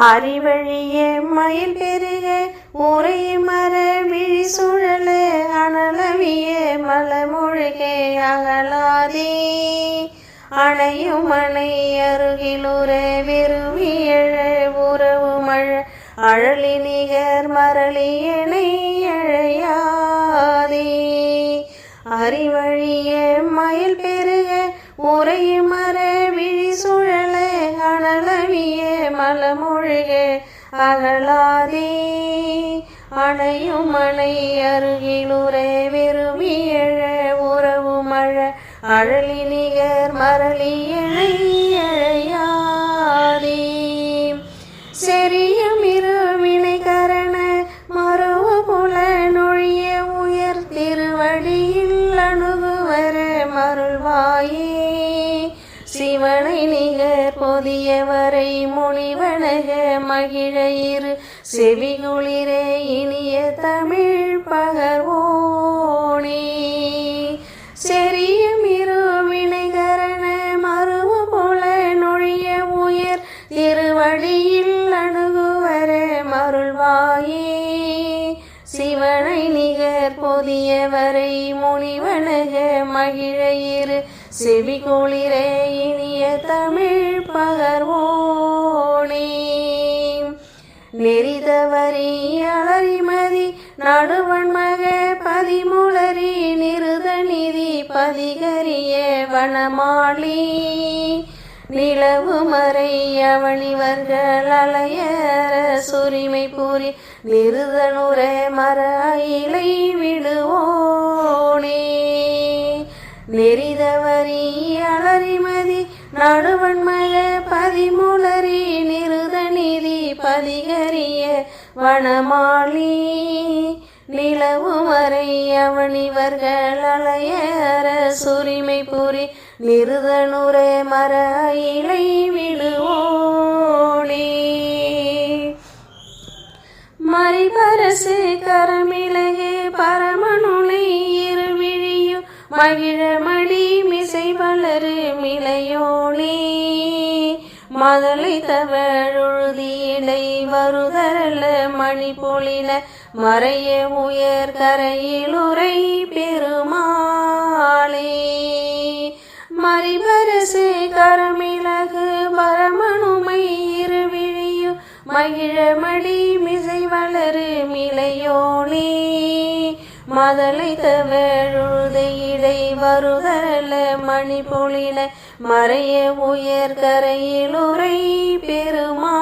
அறிவழிய மயில் பெருக உரை மர விழி சுழல அனலவிய மலமொழிகே அகலாதே. அணையும் அணை அருகிலுற விரும்பியழ உறவு மழ அழலி நிகர் மரளியனை அழையாதே. அறிவழிய மயில் பெருக உரை அகலாதே. அணையும் அணை அருகிலுரை விரும்பியழ உறவு மழ அழலி நிகர் மரளி இழையாதே செரியும் சிவனை நிகர் பொதியவரை மொழிவணக மகிழ செவிகுளிரே இனிய தமிழ் பகர்வோனே. செரியும் இரு வினைகரண மருவ போல நொழிய உயர் திருவழியில் அணுகுவர மருள்வாயே. சிவனை நிகர் பொதியவரை முனிவனக மகிழ செவிகுளிரே இனிய தமிழ் பகர்வோனே. நெறிதவரி அலரிமதி நடுவன் மக பதிமுளரி நிறுதநிதி பதிகரிய வனமாளி. நிலவு மறை அவனிவர்கள் அலையர சுரிமை பூரி நிருதனுர மர இலை விடுவோனே. நெறிதவரி அலரிமதி நடுவன் மக பதிமுளரி பதிகரிய வனமாளி நிலவுமறை அவனிவர்கள் அலையற சுரிமை புரி நிருதனுரை மர இலை விடுவோனே மறிபரசு கரமிளகு பரமனுனை மகிழமணி மிசை வளரு மிளையோனே. மதலை தவழுதியிடை வருதரல மணி பொழில மறைய உயர் கரையிலுரை பெருமாளே. மறிபரசு கரமிளகு பரமனுமை இருவிழியு மகிழமடி மிசை வளரு மிளையோனே. மதலைத்த வேழுதையிடை வருதல மணி பொழின மறைய உயர் கரையில் உரை பெருமா